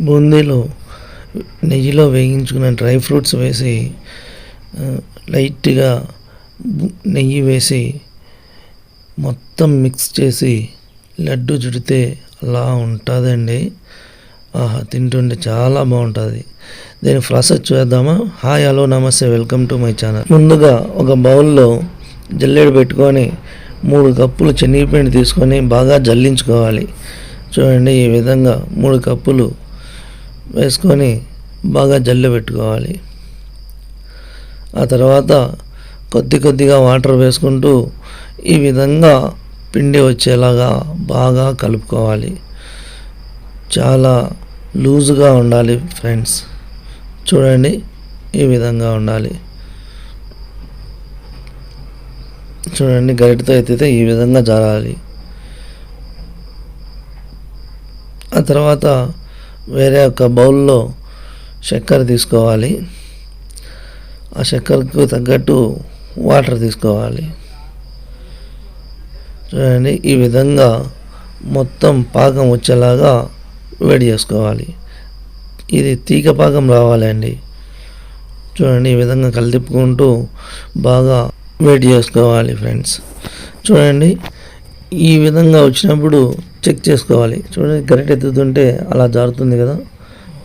బూందీలో నెయ్యిలో వేయించుకున్న dry fruits వేసి లైట్గా నెయ్యి వేసి మొత్తం మిక్స్ చేసి లడ్డు చుడితే అలా ఉంటుందండి. ఆహా తింటుంటే చాలా బాగుంటుంది. దీని ప్రాసెస్ చూద్దామా? హాయ్ హలో నమస్తే వెల్కమ్ టు మై ఛానల్. ముందుగా ఒక బౌల్లో జల్లెడ పెట్టుకొని మూడు కప్పులు శనగపిండి తీసుకొని బాగా జల్లించుకోవాలి. చూడండి ఈ విధంగా మూడు కప్పులు వేసుకొని బాగా జల్లు పెట్టుకోవాలి. ఆ తర్వాత కొద్ది కొద్దిగా వాటర్ వేసుకుంటూ ఈ విధంగా పిండి వచ్చేలాగా బాగా కలుపుకోవాలి. చాలా లూజుగా ఉండాలి ఫ్రెండ్స్. చూడండి ఈ విధంగా ఉండాలి. చూడండి గరిటతో ఎత్తితే ఈ విధంగా జారాలి. ఆ తర్వాత వేరే ఒక బౌల్లో చక్కెర తీసుకోవాలి. ఆ చక్కెరకు తగ్గట్టు వాటర్ తీసుకోవాలి. చూడండి ఈ విధంగా మొత్తం పాకం వచ్చేలాగా వేడి చేసుకోవాలి. ఇది తీగ పాకం రావాలండి. చూడండి ఈ విధంగా కలిపుకుంటూ బాగా వేడి చేసుకోవాలి ఫ్రెండ్స్. చూడండి ఈ విధంగా వచ్చినప్పుడు చెక్ చేసుకోవాలి. చూడండి గరిట ఎత్తుతుంటే అలా జారుతుంది కదా.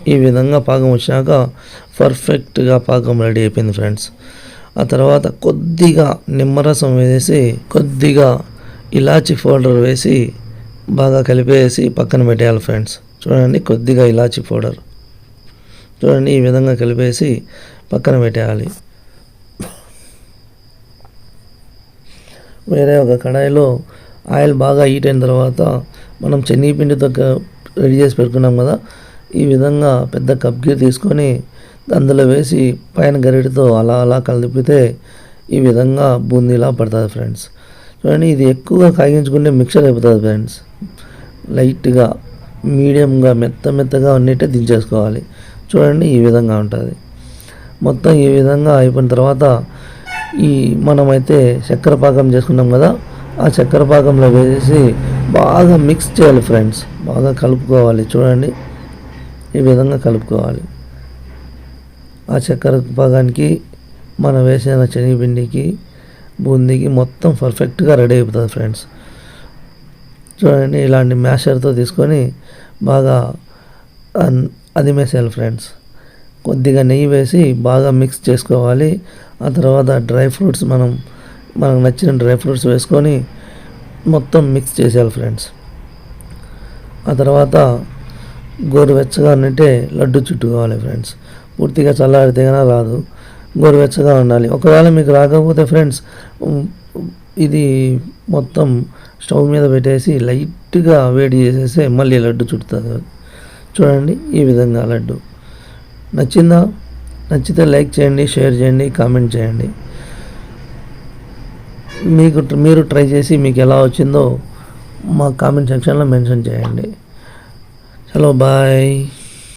ఈ విధంగా పాకం వచ్చినాక పర్ఫెక్ట్గా పాకం రెడీ అయిపోయింది ఫ్రెండ్స్. ఆ తర్వాత కొద్దిగా నిమ్మరసం వేసి కొద్దిగా ఇలాచి పౌడర్ వేసి బాగా కలిపేసి పక్కన పెట్టేయాలి ఫ్రెండ్స్. చూడండి కొద్దిగా ఇలాచి పౌడర్. చూడండి ఈ విధంగా కలిపేసి పక్కన పెట్టేయాలి. వేరే ఒక కడాయిలో ఆయిల్ బాగా హీట్ అయిన తర్వాత మనం శనగపిండితో రెడీ చేసి పెట్టుకున్నాం కదా ఈ విధంగా పెద్ద కప్ గీర్ తీసుకొని అందులో వేసి పైన గరిటతో అలా అలా కలిపితే ఈ విధంగా బూందీలా పడుతుంది ఫ్రెండ్స్. చూడండి ఇది ఎక్కువగా కాగించుకుంటే మిక్చర్ అయిపోతుంది ఫ్రెండ్స్. లైట్గా మీడియంగా మెత్త మెత్తగా ఉన్నట్టే దించేసుకోవాలి. చూడండి ఈ విధంగా ఉంటుంది. మొత్తం ఈ విధంగా అయిపోయిన తర్వాత ఈ మనమైతే చక్కెర పాకం చేసుకున్నాం కదా ఆ చక్కెర పాకంలో వేసేసి బాగా మిక్స్ చేయాలి ఫ్రెండ్స్ బాగా కలుపుకోవాలి. చూడండి. ఈ విధంగా కలుపుకోవాలి. ఆ చక్కెర భాగానికి మనం వేసిన శనగపిండికి బూందీకి మొత్తం పర్ఫెక్ట్గా రెడీ అయిపోతుంది ఫ్రెండ్స్ చూడండి ఇలాంటి మ్యాషర్తో తీసుకొని బాగా అన్- అదిమేసేయాలి ఫ్రెండ్స్ కొద్దిగా నెయ్యి వేసి బాగా మిక్స్ చేసుకోవాలి. ఆ తర్వాత డ్రై ఫ్రూట్స్ మనం మనకు నచ్చిన డ్రై ఫ్రూట్స్ వేసుకొని మొత్తం మిక్స్ చేసేయాలి ఫ్రెండ్స్ ఆ తర్వాత గోరువెచ్చగా ఉన్నట్టే లడ్డు చుట్టుకోవాలి ఫ్రెండ్స్ పూర్తిగా చల్లారితే కన్నా రాదు. గోరువెచ్చగా ఉండాలి. ఒకవేళ మీకు రాకపోతే ఫ్రెండ్స్ ఇది మొత్తం స్టవ్ మీద పెట్టేసి లైట్గా వేడి చేసేస్తే మళ్ళీ లడ్డు చుడుతుంది చూడండి ఈ విధంగా లడ్డు. నచ్చిందా? నచ్చితే లైక్ చేయండి షేర్ చేయండి కామెంట్ చేయండి. మీకు మీరు ట్రై చేసి మీకు ఎలా వచ్చిందో మా కామెంట్ సెక్షన్లో మెన్షన్ చేయండి. చలో బాయ్